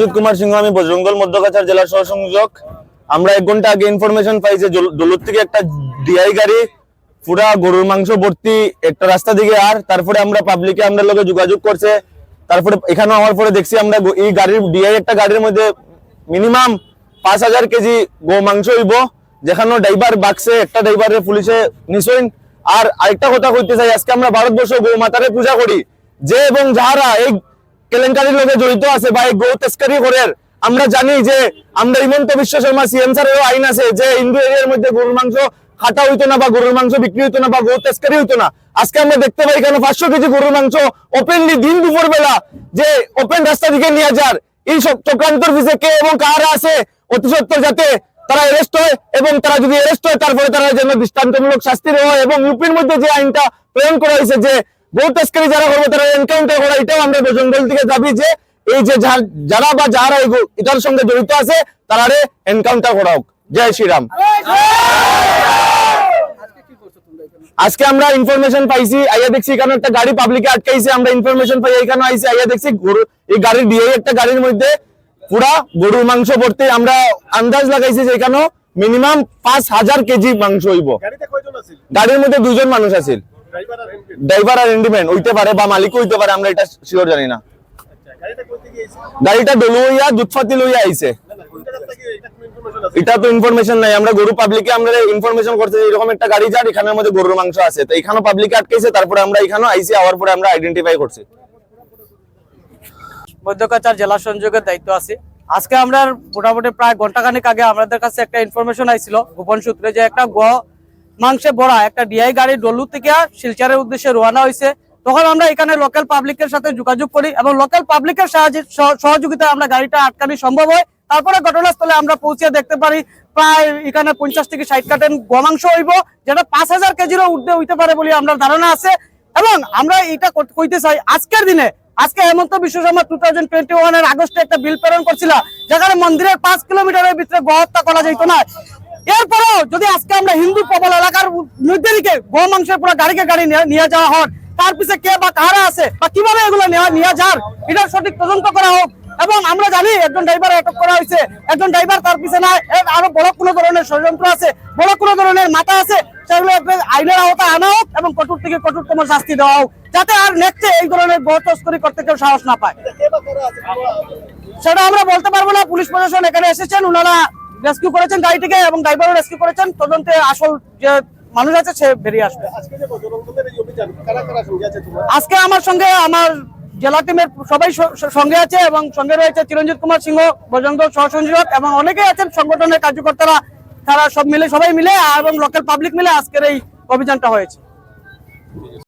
চিরঞ্জিত কুমার সিংহ, আমি বজরঙ্গল মধ্যকাছার জেলার সহসংযোজক। আমরা এক ঘণ্টা আগে ইনফরমেশন পাই যে জল- দৌলত থেকে একটা ডিআই গাড়ি, পুরা গরুর মাংস ভর্তি, একটা রাস্তা দিকে আর, তারপরে আমরা পাবলিকে আমরা লোকে যোগাযোগ করছে। তারপরে এখানে আমার পরে দেখছি আমরা এই গাড়ির ডিআই একটা গাড়ির মধ্যে মিনিমাম পাঁচ হাজার কেজি গো মাংস হইব যেখানে ড্রাইভার বাক্সে একটা ড্রাইভারের পুলিশে নিশ্চয় আর আরেকটা কথা কইতে চাই, আজকে আমরা ভারতবর্ষ গৌ মাতারে পূজা করি। যে এবং যাহারা এই কেলেঙ্কারির লোকে জড়িত আছে বা এই গৌ তস্করি করে আমরা জানি যে, আমরা হিমন্ত বিশ্ব শর্মা, সিএম স্যারেরও আইন আছে যে হিন্দু এরিয়ার মধ্যে গরুর মাংস খাটা হইতো না বা গরুর মাংস বিক্রি হইতো না বা গৌ তস্করি হইতো না। আজকে আমরা দেখতে পাই কেন পাঁচশো কেজি গরুর মাংস ওপেনলি দিন দুপুর বেলা যে ওপেন রাস্তা দিকে নিয়ে যার। এই সব চক্রান্তর পিছে কে এবং কারা আছে? অতি সত্তর যাতে তারা অ্যারেস্ট হয় এবং তারা যদি অ্যারেস্ট হয়, তারপরে তারা যেন দৃষ্টান্তমূলক শাস্তি দেওয়া হয় এবং ইউপির মধ্যে যে আইনটা প্রয়োগ করা হয়েছে যে গৌ তস্করি যারা করবে তারা এনকাউন্টার করা এটাও আমরা জঙ্গল থেকে দাবি যে এই যে যারা বা যারা এটার সঙ্গে জড়িত আছে তারারে এনকাউন্টার করা হোক। জয় শ্রীরাম। আজকে আমরা ইনফরমেশন পাইছি আইয়া দেখছি এখানে একটা গাড়ি পাবলিকে আটকাইছে আমরা ইনফরমেশন পাই এখানে আইছি আইয়া দেখছি গরু এই গাড়ির দিয়ে একটা গাড়ির মধ্যে পুরা গরুর মাংস ভর্তি। আমরা আন্দাজ লাগাইছি যে এখানে মিনিমাম পাঁচ হাজার কেজি মাংস হইব। গাড়ির মধ্যে দুজন মানুষ আছিল। ড্রাইভার আর হইতে পারে বা মালিক হইতে পারে, আমরা এটা শিওর জানি না। গাড়িটা ডলু হইয়া দুধফাতি লইয়া আইছে। এটা তো ইনফরমেশন নাই, আমরা গরু পাবলিকে আমরা ইনফরমেশন এরকম একটা গাড়ি যার, এখানের মধ্যে গরুর মাংস আছে। তো এখানে পাবলিকে আটকাইছে তারপরে আমরা এখানে আইসি আওয়ার পরে আমরা আইডেন্টিফাই করছি। মধ্যকাচার জেলা সংযোগের দায়িত্ব আছে। আজকে আমরা মোটামুটি প্রায় ঘন্টাখানেক আগে আমাদের কাছে একটা ইনফরমেশন আইছিল, গোপন সূত্রে, যে একটা গ মাংসে ভরা একটা ডিআই গাড়ি ডলু থেকে শিলচরের উদ্দেশ্যে রওনা হয়েছে। তখন আমরা এখানে লোকাল পাবলিকের সাথে যোগাযোগ করি এবং লোকাল পাবলিকের সহযোগিতায় আমরা গাড়িটা আটকানো সম্ভব হয়। তারপরে ঘটনাস্থলে আমরা পৌঁছে দেখতে পারি, প্রায় এখানে পঞ্চাশ থেকে ষাট কাটেন গোমাংস হইব, যেটা পাঁচ হাজার কেজিরও ঊর্ধ্বে হইতে পারে বলে আমরা ধারণা আছে। এবং আমরা এটা কইতে চাই, আজকের দিনে, আজকে হেমন্ত Biswa Sarma two thousand twenty ওয়ানের আগস্টে একটা বিল প্রেরণ করছিল, যেখানে মন্দিরের পাঁচ কিলোমিটারের ভিতরে গহত্যা করা যেত না। এরপরেও যদি আজকে আমরা হিন্দু প্রবল এলাকার মধ্যে দিকে গো মাংসের পুরো গাড়িকে গাড়ি নিয়ে- যাওয়া হয় তার পিছে কে বা কারা আছে বা কীভাবে এগুলো নিয়ে যার এটার সঠিক তদন্ত করা হোক। এবং আমরা জানি একজন ড্রাইভার আটক করা হয়েছে। একজন ড্রাইভার তার পিছে না আরও বড় কোনো ধরনের ষড়যন্ত্র আছে, বড় কোনো ধরনের মাথা আছে, সেগুলো আইনের আওতায় আনা হোক এবং কঠোর থেকে কঠোরতম শাস্তি দেওয়া হোক, যাতে আর নেক্সটে এই ধরনের বড় তস্করি করতে কেউ সাহস না পায়। সেটা আমরা বলতে পারব না। পুলিশ প্রশাসন এখানে এসেছেন ওনারা রেস্কিউ করেছেন গাড়িটিকে এবং ড্রাইভারও রেস্কিউ করেছেন তদন্তে আসল যে মানুষ আছে সে বেরিয়ে আসবে। আজকে আমার সঙ্গে আমার জেলা টিমের সবাই সঙ্গে আছে এবং সঙ্গে রয়েছে চিরঞ্জিত কুমার সিংহ বজরঙ্গ সহসংযোজক এবং অনেকেই আছেন সংগঠনের কার্যকর্তারা তারা সব মিলে সবাই মিলে এবং লোকাল পাবলিক মিলে আজকের এই অভিযানটা হয়েছে।